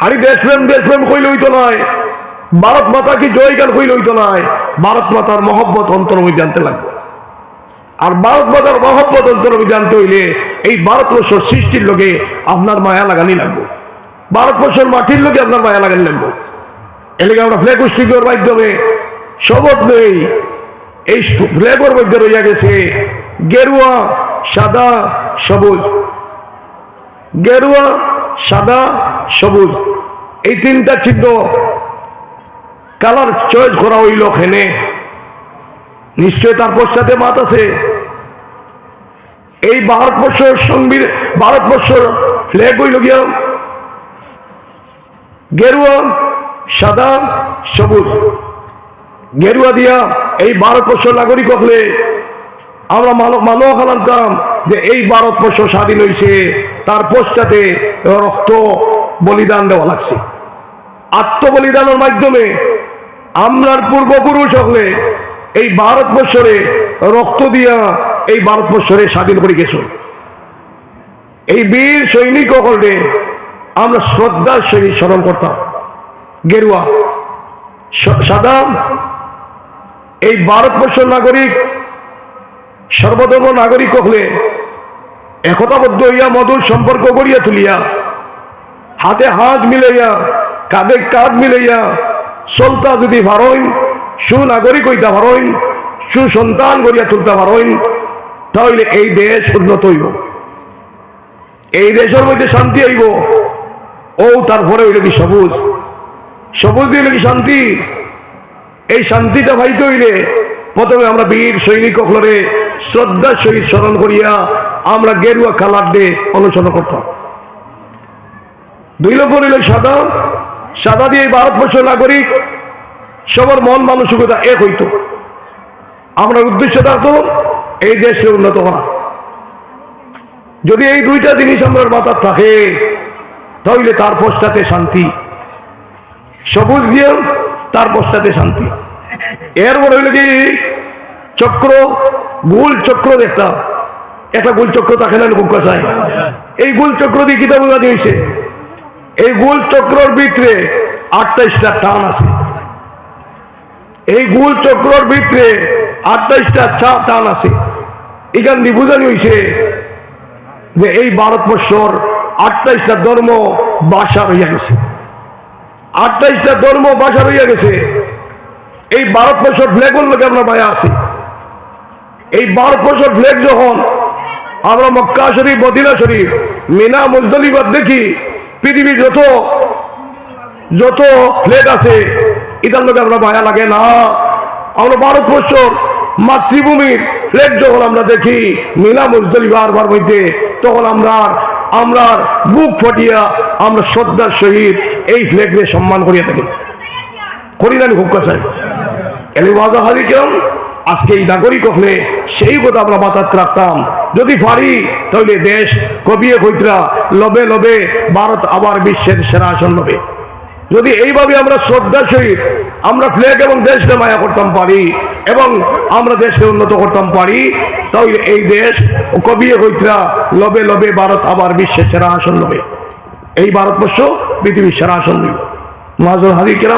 হারি দেশপ্রেম দেশপ্রেম কইলে হইতো নয় ভারত মাতা কি জয় গান কইলে হইতো নয় ভারত মাতার মহব্বত অন্তর মধ্যে জানতে লাগবে। আর ভারত মাতার মহব্বত অন্তর মধ্যে জানতে হইলে এই ভারতবর্ষের সৃষ্টির লোকে আপনার মায়া লাগানি লাগবে। ভারতবর্ষের মাটির লোকে আপনার মায়া লাগানি লাগবে। এলাকা আমরা ফ্ল্যাগ স্টিকের মাধ্যমে শপথ নেই। এই ফ্ল্যাগের মধ্যে রইয়া গেছে গেরুয়া, সাদা, সবুজ। গেরুয়া সাদা সবুজ এই তিনটা চিহ্ন কালার চয়েস করা হইল খেনে নিশ্চয় তার পশ্চাতে মাত আছে এই ভারতবর্ষের সংবিধান ভারতবর্ষের ফ্ল্যাগ হইল গিয়া গেরুয়া সাদা সবুজ গেরুয়া দিয়া এই ভারতবর্ষ নাগরিক হলে আমরা মানব মানব যে এই ভারতবর্ষ স্বাধীন হয়েছে তার পশ্চাতে রক্ত বলিদান দেওয়া লাগছে। আত্মবলিদানের মাধ্যমে আমরার পূর্বপুরুষ হলে এই ভারতবর্ষরে রক্ত দিয়া এই ভারতবর্ষরে স্বাধীন করে গেছ। এই বীর সৈনিক হলে আমরা শ্রদ্ধার সহিত স্মরণ করতাম। গেরুয়া সাদা, এই ভারতবর্ষ নাগরিক, সর্বধর্ম নাগরিক হলে একতাবদ্ধ হইয়া মধুর সম্পর্ক করিয়া তুলিয়া, হাতে হাত মিলাইয়া, কাঁধে কাঁধ মিলাইয়া চলতা যদি ভারইন সুনাগরিক হইতা ভারইন সুসন্তান করিয়া তুলতে ভারইন তাহলে এই দেশ উন্নত হইব। এই দেশের মধ্যে শান্তি হইব। ও তারপরে হইলে কি সবুজ? সবুজ দিলে কি শান্তি? এই শান্তিটা ভাইতে হইলে প্রথমে আমরা বীর সৈনিক হলরে শ্রদ্ধার সহিত স্মরণ করিয়া আমরা গেরুয়া কালার দিয়ে আলোচনা করতাম। দুই নম্বর হইল সাদা। সাদা দিয়ে এই ভারতবর্ষ নাগরিক সবার মন মানসিকতা এক হইত। আমরা উদ্দেশ্য থাকতো, এই দেশে উন্নত করা। যদি এই দুইটা জিনিস আমরা মাথার থাকে, তাহলে তার পশ্চাতে শান্তি। সবুজ দিয়ে তার পশ্চাতে শান্তি। এরপর হইল কি, চক্র গোল চক্র একটা একটা গোল চক্র থাকে না খুব কথায়। এই গোল চক্র দিয়ে কিতাব হয়েছে। এই গোল চক্রর ভিতরে আটটাইশটা টান আছে। এই গোল চক্রর ভিতরে আটটাইশটা চা টান আছে। এখান দিয়ে হয়েছে যে এই ভারতবর্ষর আটটাইশটা ধর্ম বাসা রইয়া গেছে। আটটাইশটা ধর্ম বাসা রইয়া গেছে। এই ভারতবর্ষের ফ্ল্যাগের লোকে আমরা মায়া আছি। এই ভারতবর্ষের ফ্ল্যাগ যখন আমরা মক্কা শরীফ, মদিনা শরীফ, মিনা মুজদলিবাদ দেখি, পৃথিবীর যত যত ফ্ল্যাগ আছে, এটার লোকে আমরা মায়া লাগে না। আমরা ভারতবর্ষর মাতৃভূমির ফ্ল্যাগ যখন আমরা দেখি, মিনা মুজদলিবার বার মধ্যে, তখন আমরা আমরা বুক ফটিয়া আমরা শ্রদ্ধার সহিত এই ফ্ল্যাগকে সম্মান করিয়া থাকি। করি না খুব কাছে এলে ওয়াজা হাজি কেমন আজকে এই নাগরিক হলে সেই কথা আমরা মাথাত রাখতাম। যদি পারি, তাহলে দেশ কবিয়ে কইতরা, লবে লবে ভারত আবার বিশ্বের সেরা আসন লবে। যদি এইভাবে আমরা শ্রদ্ধার সহিত আমরা ফ্ল্যাগ এবং দেশকে মায়া করতাম পারি এবং আমরা দেশকে উন্নত করতাম পারি, তাহলে এই দেশ কবিয়ে কইতরা, লবে লবে ভারত আবার বিশ্বের সেরা আসন লবে। এই ভারতবর্ষ পৃথিবীর সেরা আসন লবে মাজর হাজি কেরাম